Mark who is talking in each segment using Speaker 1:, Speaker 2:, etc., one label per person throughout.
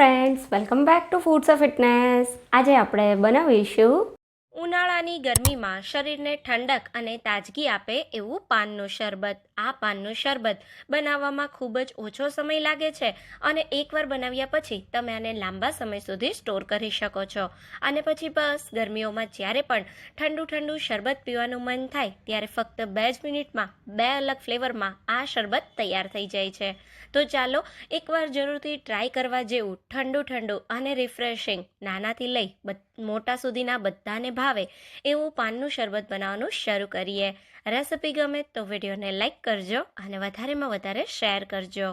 Speaker 1: Friends welcome back to foods of fitness આજે આપણે બનાવીશું
Speaker 2: ઉનાળાની ગરમીમાં શરીરને ઠંડક અને તાજગી આપે એવું પાનનું શરબત. આ પાનનું શરબત બનાવવામાં ખૂબ જ ઓછો સમય લાગે છે અને એકવાર બનાવ્યા પછી તમે આને લાંબા સમય સુધી સ્ટોર કરી શકો છો. અને પછી બસ, ગરમીઓમાં જ્યારે પણ ઠંડુ ઠંડુ શરબત પીવાનું મન થાય, ત્યારે ફક્ત બે જ મિનિટમાં બે અલગ ફ્લેવરમાં આ શરબત તૈયાર થઈ જાય છે. તો ચાલો એકવાર જરૂરથી ટ્રાય કરવા જેવું ઠંડુ ઠંડુ અને રિફ્રેશિંગ નાનાથી લઈ મોટા સુધીના બધાને ભાવે એવું પાનનું શરબત બનાવવાનું શરૂ કરીએ. રેસિપી ગમે તો વિડીયોને લાઈક કરજો અને વધારેમાં વધારે શેર કરજો.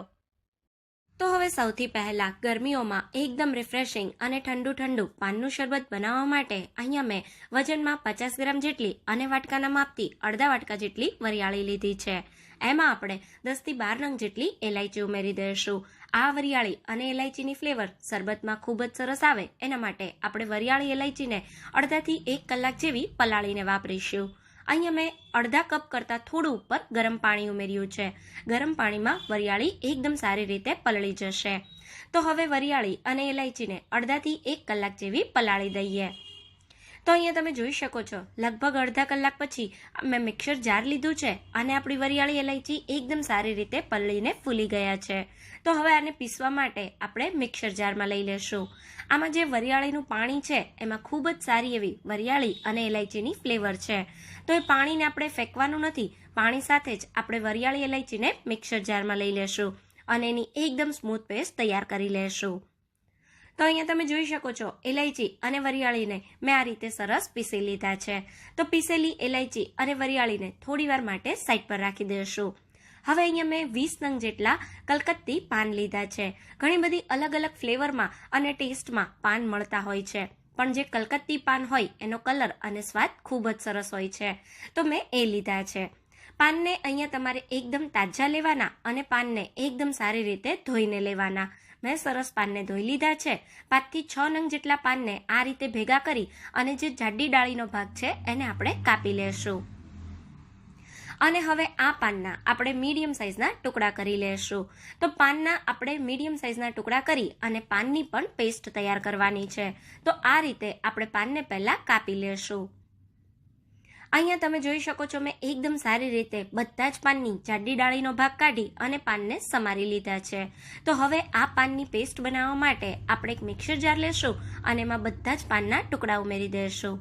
Speaker 2: તો હવે સૌથી પહેલા ગરમીઓમાં એકદમ રિફ્રેશિંગ અને ઠંડુ ઠંડુ પાનનું શરબત બનાવવા માટે અહીંયા મેં વજનમાં પચાસ ગ્રામ જેટલી અને વાટકાના માપથી અડધા વાટકા જેટલી વરિયાળી લીધી છે. એમાં આપણે દસથી બાર નંગ જેટલી એલાયચી ઉમેરી દઈશું. આ વરિયાળી અને એલાયચીની ફ્લેવર શરબતમાં ખૂબ જ સરસ આવે, એના માટે આપણે વરિયાળી એલાયચીને અડધાથી એક કલાક જેવી પલાળીને વાપરીશું. અહીંયા મેં અડધા કપ કરતાં થોડું ઉપર ગરમ પાણી ઉમેર્યું છે. ગરમ પાણીમાં વરિયાળી એકદમ સારી રીતે પલળી જશે. તો હવે વરિયાળી અને ઇલાયચીને અડધાથી એક કલાક જેવી પલાળી દઈએ. તો અહીંયા તમે જોઈ શકો છો, લગભગ અડધા કલાક પછી મેં મિક્સર જાર લીધું છે અને આપણી વરિયાળી એલાયચી એકદમ સારી રીતે પલળીને ફૂલી ગયા છે. તો હવે આને પીસવા માટે આપણે મિક્સર જારમાં લઈ લેશું. આમાં જે વરિયાળીનું પાણી છે, એમાં ખૂબ જ સારી એવી વરિયાળી અને એલાયચીની ફ્લેવર છે. તો એ પાણીને આપણે ફેંકવાનું નથી, પાણી સાથે જ આપણે વરિયાળી એલાયચીને મિક્સર જારમાં લઈ લેશું અને એની એકદમ સ્મૂથ પેસ્ટ તૈયાર કરી લેશું. તો અહીંયા તમે જોઈ શકો છો, એલાયચી અને વરિયાળીને મેં આ રીતે સરસ પીસી લીધા છે. તો પીસેલી એલાયચી અને વરિયાળીને થોડી વાર માટે સાઈડ પર રાખી દઈશું. હવે અહીંયા મેં વીસ નંગ જેટલા કલકત્તી પાન લીધા છે. ઘણી બધી અલગ અલગ ફ્લેવરમાં અને ટેસ્ટમાં પાન મળતા હોય છે. પણ જે કલકત્તી પાન હોય, એનો કલર અને સ્વાદ ખૂબ જ સરસ હોય છે. તો મેં એ લીધા છે. પાનને અહીંયા તમારે એકદમ તાજા લેવાના અને પાનને એકદમ સારી રીતે ધોઈને લેવાના. મેં સરસ પાનને ધોઈ લીધા છે. પાંચથી છ નંગ જેટલા પાનને આ રીતે ભેગા કરી અને જે જાડી ડાળીનો ભાગ છે એને આપણે કાપી લેશું. અને હવે આ પાનના આપણે મીડિયમ સાઇઝના ટુકડા કરી લેશું. તો પાનના આપણે મીડિયમ સાઇઝના ટુકડા કરી અને પાનની પણ પેસ્ટ તૈયાર કરવાની છે. તો આ રીતે આપણે પાનને પહેલાં કાપી લેશું. અહીંયા તમે જોઈ શકો છો, મેં એકદમ સારી રીતે બધા જ પાનની જાડી ડાળીનો ભાગ કાઢી અને પાનને સમારી લીધા છે. તો હવે આ પાનની પેસ્ટ બનાવવા માટે આપણે એક મિક્સર જાર લેશું અને એમાં બધા જ પાનના ટુકડા ઉમેરી દઈશું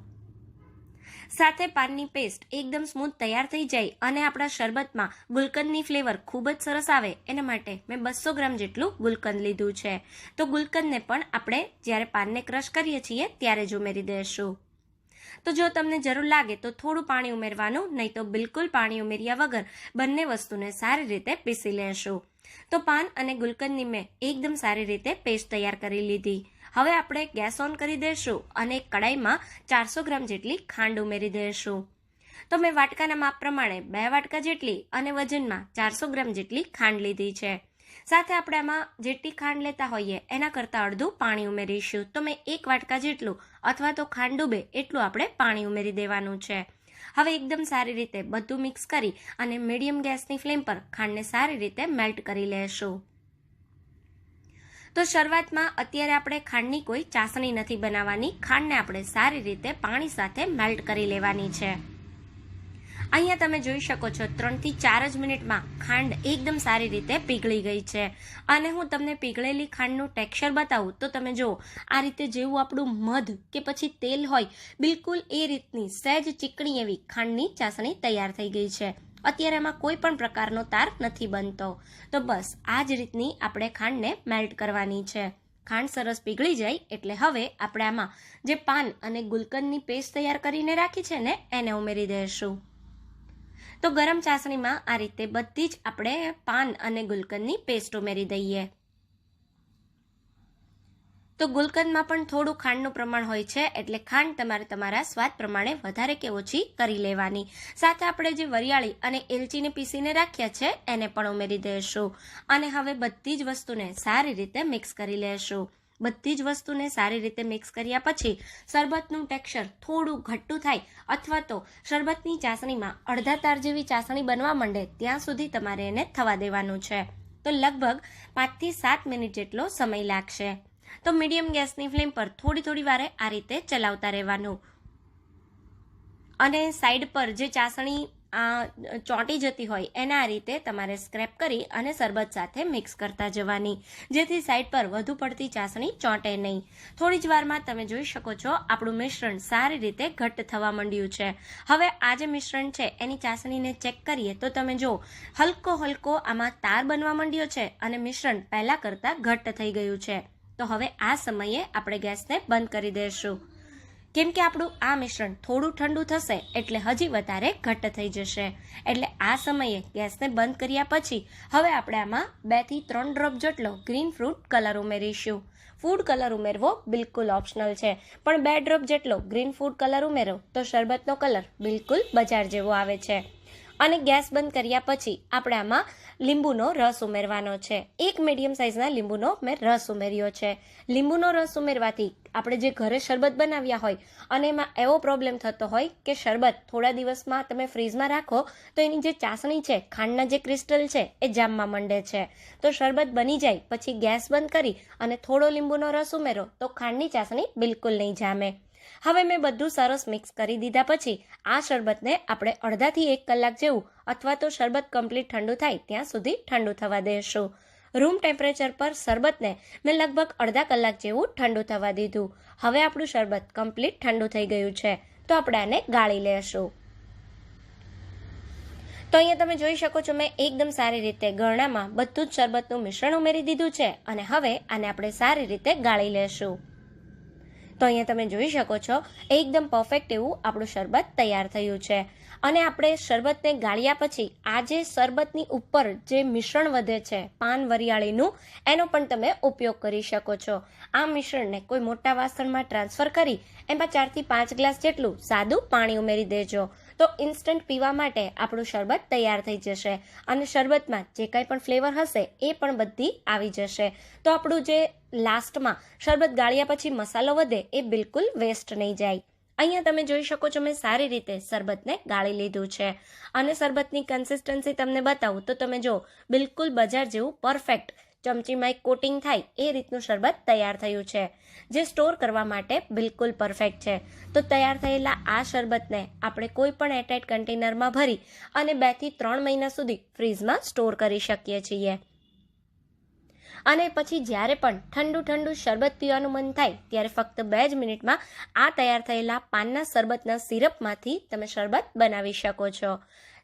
Speaker 2: સાથે પાનની પેસ્ટ એકદમ સ્મૂથ તૈયાર થઈ જાય અને આપણા શરબતમાં ગુલકંદની ફ્લેવર ખૂબ જ સરસ આવે, એના માટે મેં બસો ગ્રામ જેટલું ગુલકંદ લીધું છે. તો ગુલકંદને પણ આપણે જ્યારે પાનને ક્રશ કરીએ છીએ ત્યારે જ ઉમેરી દઈશું તો જો તમને જરૂર લાગે તો થોડું પાણી ઉમેરવાનું, નહીં તો બિલકુલ પાણી ઉમેર્યા વગર બંને વસ્તુને સારી રીતે પીસી લેશું. તો પાન અને ગુલકંદની મેં એકદમ સારી રીતે પેસ્ટ તૈયાર કરી લીધી. હવે આપણે ગેસ ઓન કરી દઈશું અને કડાઈમાં ચારસો ગ્રામ જેટલી ખાંડ ઉમેરી દઈશું તો મેં વાટકાના માપ પ્રમાણે બે વાટકા જેટલી અને વજનમાં ચારસો ગ્રામ જેટલી ખાંડ લીધી છે. સાથે આપણે આમાં જેટલી ખાંડ લેતા હોઈએ, એના કરતાં અડધું પાણી ઉમેરીશું. તો મેં એક વાટકા જેટલું અથવા તો ખાંડ ડૂબે એટલું આપણે પાણી ઉમેરી દેવાનું છે. હવે એકદમ સારી રીતે બધું મિક્સ કરી અને મીડિયમ ગેસની ફ્લેમ પર ખાંડને સારી રીતે મેલ્ટ કરી લેશું. તો શરૂઆતમાં અત્યારે આપણે ખાંડની કોઈ ચાસણી નથી બનાવવાની. ખાંડને આપણે સારી રીતે પાણી સાથે મેલ્ટ કરી લેવાની છે. અહીંયા તમે જોઈ શકો છો, ત્રણથી ચાર જ મિનિટમાં ખાંડ એકદમ સારી રીતે પીગળી ગઈ છે. અને હું તમને પીગળેલી ખાંડનું ટેક્સચર બતાવું, તો તમે જુઓ, આ રીતે જેવું આપણું મધ કે પછી તેલ હોય, બિલકુલ એ રીતની સહેજ ચીકણી એવી ખાંડની ચાસણી તૈયાર થઈ ગઈ છે. અત્યારે એમાં કોઈ પણ પ્રકારનો તાર નથી બનતો. તો બસ, આ જ રીતની આપણે ખાંડને મેલ્ટ કરવાની છે. ખાંડ સરસ પીગળી જાય એટલે હવે આપણે આમાં જે પાન અને ગુલકંદની પેસ્ટ તૈયાર કરીને રાખી છે ને, એને ઉમેરી દઈશું. તો ગરમ ચાસણીમાં આ રીતે બધી જ આપણે પાન અને ગુલકંદની પેસ્ટ ઉમેરી દઈએ. તો ગુલકંદમાં પણ થોડું ખાંડનું પ્રમાણ હોય છે, એટલે ખાંડ તમારે તમારા સ્વાદ પ્રમાણે વધારે કે ઓછી કરી લેવાની. સાથે આપણે જે વરિયાળી અને એલચીને પીસીને રાખ્યા છે, એને પણ ઉમેરી દઈશું અને હવે બધી જ વસ્તુને સારી રીતે મિક્સ કરી લેશું. બધી જ વસ્તુને સારી રીતે મિક્સ કર્યા પછી શરબતનું ટેક્સચર થોડું ઘટ્ટું થાય અથવા તો શરબતની ચાસણીમાં અડધા તાર જેવી ચાસણી બનવા માંડે ત્યાં સુધી તમારે એને થવા દેવાનું છે. તો લગભગ પાંચથી સાત મિનિટ જેટલો સમય લાગશે. તો મીડિયમ ગેસની ફ્લેમ પર થોડી થોડી વારે આ રીતે ચલાવતા રહેવાનું. અને સાઈડ પર જે ચાસણી ચોંટી જતી હોય એના આ રીતે તમારે સ્ક્રેપ કરી અને શરબત સાથે મિક્સ કરતા જવાની. જેથી સાઈડ પર વધુ પડતી ચાસણી ચોંટે નહીં. થોડી જ વારમાં તમે જોઈ શકો છો, આપણું મિશ્રણ સારી રીતે ઘટ્ટ થવા માંડ્યું છે. હવે આ જે મિશ્રણ છે, એની ચાસણીને ચેક કરીએ તો તમે જો હલકો હલકો આમાં તાર બનવા માંડ્યો છે અને મિશ્રણ પહેલાં કરતાં ઘટ્ટ થઈ ગયું છે. તો હવે આ સમયે આપણે ગેસને બંધ કરી દઈશું કેમ કે આપણું આ મિશ્રણ થોડું ઠંડુ થશે એટલે હજી વધારે ઘટ્ટ થઈ જશે. એટલે આ સમયે ગેસને બંધ કર્યા પછી હવે આપણે આમાં બેથી ત્રણ ડ્રોપ જેટલો ગ્રીન ફ્રૂટ કલર ઉમેરીશું. ફૂડ કલર ઉમેરવો બિલકુલ ઓપ્શનલ છે. પણ બે ડ્રોપ જેટલો ગ્રીન ફૂડ કલર ઉમેરો તો શરબતનો કલર બિલકુલ બજાર જેવો આવે છે. અને ગેસ બંધ કર્યા પછી આપણે આમાં લીંબુનો રસ ઉમેરવાનો છે. એક મીડિયમ સાઇઝના લીંબુનો મેં રસ ઉમેર્યો છે. લીંબુનો રસ ઉમેરવાથી આપણે જે ઘરે શરબત બનાવ્યા હોય અને એમાં એવો પ્રોબ્લેમ થતો હોય કે શરબત થોડા દિવસમાં તમે ફ્રીઝમાં રાખો, તો એની જે ચાસણી છે, ખાંડના જે ક્રિસ્ટલ છે, એ જામવા માંડે છે. તો શરબત બની જાય, પછી ગેસ બંધ કરી અને થોડો લીંબુનો રસ ઉમેરો, તો ખાંડની ચાસણી બિલકુલ નહીં જામે. હવે મેં બધું સરસ મિક્સ કરી દીધા પછી આ શરબતને આપણે અડધાથી એક કલાક જેવું અથવા તો શરબત કમ્પ્લીટ ઠંડુ થાય ત્યાં સુધી ઠંડુ થવા દેશું. રૂમ ટેમ્પરેચર પર શરબતને મેં લગભગ અડધા કલાક જેવું ઠંડુ થવા દીધું. હવે આપણું શરબત કમ્પ્લીટ ઠંડુ થઈ ગયું છે. તો આપણે આને ગાળી લેશું. તો અહીંયા તમે જોઈ શકો છો મેં એકદમ સારી રીતે ગરણામાં બધું જ શરબતનું મિશ્રણ ઉમેરી દીધું છે અને હવે આને આપણે સારી રીતે ગાળી લેશું. તો અહીંયા તમે જોઈ શકો છો, એકદમ પરફેક્ટ એવું આપણું શરબત તૈયાર થયું છે. અને આપણે શરબતને ગાળ્યા પછી આ જે શરબતની ઉપર જે મિશ્રણ વધે છે, પાન વરિયાળીનું, એનો પણ તમે ઉપયોગ કરી શકો છો. આ મિશ્રણને કોઈ મોટા વાસણમાં ટ્રાન્સફર કરી એમાં ચારથી પાંચ ગ્લાસ જેટલું સાદું પાણી ઉમેરી દેજો. તો ઇન્સ્ટન્ટ પીવા માટે આપણું શરબત તૈયાર થઈ જશે અને શરબતમાં જે કાંઈ પણ ફ્લેવર હશે એ પણ બધી આવી જશે. તો આપણું જે લાસ્ટમાં શરબત ગાળ્યા પછી મસાલો વધે એ બિલકુલ વેસ્ટ નહીં જાય. અહીંયા તમે જોઈ શકો છો મેં સારી રીતે શરબતને ગાળી લીધું છે. અને શરબતની કન્સિસ્ટન્સી તમને બતાવું તો તમે જો બિલકુલ બજાર જેવું પરફેક્ટ ચમચીમાં એક કોટિંગ થાય એ રીતનું શરબત તૈયાર થયું છે. જે સ્ટોર કરવા માટે બિલકુલ પરફેક્ટ છે. તો તૈયાર થયેલા આ શરબતને આપણે કોઈ પણ એટાઇટ કન્ટેનરમાં ભરી અને બેથી ત્રણ મહિના સુધી ફ્રીઝમાં સ્ટોર કરી શકીએ છીએ. અને પછી જ્યારે પણ ઠંડુ ઠંડુ શરબત પીવાનું મન થાય, ત્યારે ફક્ત બે જ મિનિટમાં આ તૈયાર થયેલા પાનના શરબતના સિરપમાંથી તમે શરબત બનાવી શકો છો.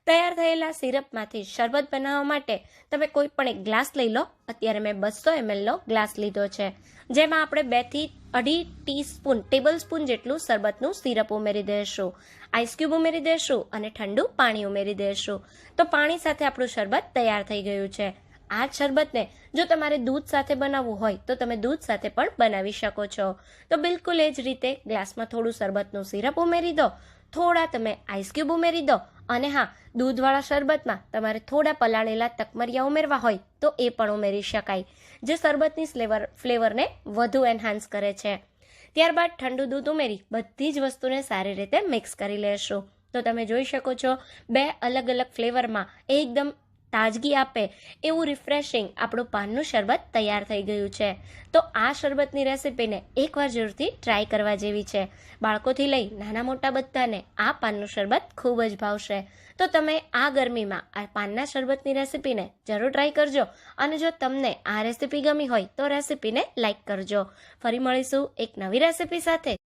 Speaker 2: તૈયાર થયેલા સિરપમાંથી શરબત બનાવવા માટે તમે કોઈ પણ એક ગ્લાસ લઈ લો. અત્યારે મેં બસો એમએલનો ગ્લાસ લીધો છે. જેમાં આપણે બેથી અઢી ટીસ્પૂન, ટેબલ સ્પૂન જેટલું શરબતનું સિરપ ઉમેરી દઈશું આઈસ ક્યુબ ઉમેરી દઈશું અને ઠંડુ પાણી ઉમેરી દઈશું તો પાણી સાથે આપણું શરબત તૈયાર થઈ ગયું છે. આ શરબતને જો તમારે દૂધ સાથે બનાવવું હોય તો તમે દૂધ સાથે પણ બનાવી શકો છો. તો બિલકુલ એ જ રીતે ગ્લાસમાં થોડું શરબતનું સિરપ ઉમેરી દો, થોડા તમે આઈસક્યુબ ઉમેરી દો અને હા, દૂધવાળા શરબતમાં તમારે થોડા પલાળેલા તકમરિયા ઉમેરવા હોય તો એ પણ ઉમેરી શકાય, જે શરબતની ફ્લેવર, ફ્લેવરને વધુ એન્હાન્સ કરે છે. ત્યારબાદ ઠંડુ દૂધ ઉમેરી બધી જ વસ્તુને સારી રીતે મિક્સ કરી લેશું. તો તમે જોઈ શકો છો, બે અલગ અલગ ફ્લેવરમાં એકદમ તાજગી આપે એવું રિફ્રેશિંગ આપણું પાનનું શરબત તૈયાર થઈ ગયું છે. તો આ શરબતની રેસિપીને એકવાર જરૂરથી ટ્રાય કરવા જેવી છે. બાળકોથી લઈ નાના મોટા બધાને આ પાનનું શરબત ખૂબ જ ભાવશે. તો તમે આ ગરમીમાં આ પાનના શરબતની રેસિપીને જરૂર ટ્રાય કરજો અને જો તમને આ રેસિપી ગમી હોય તો રેસીપીને લાઈક કરજો. ફરી મળીશું એક નવી રેસિપી સાથે.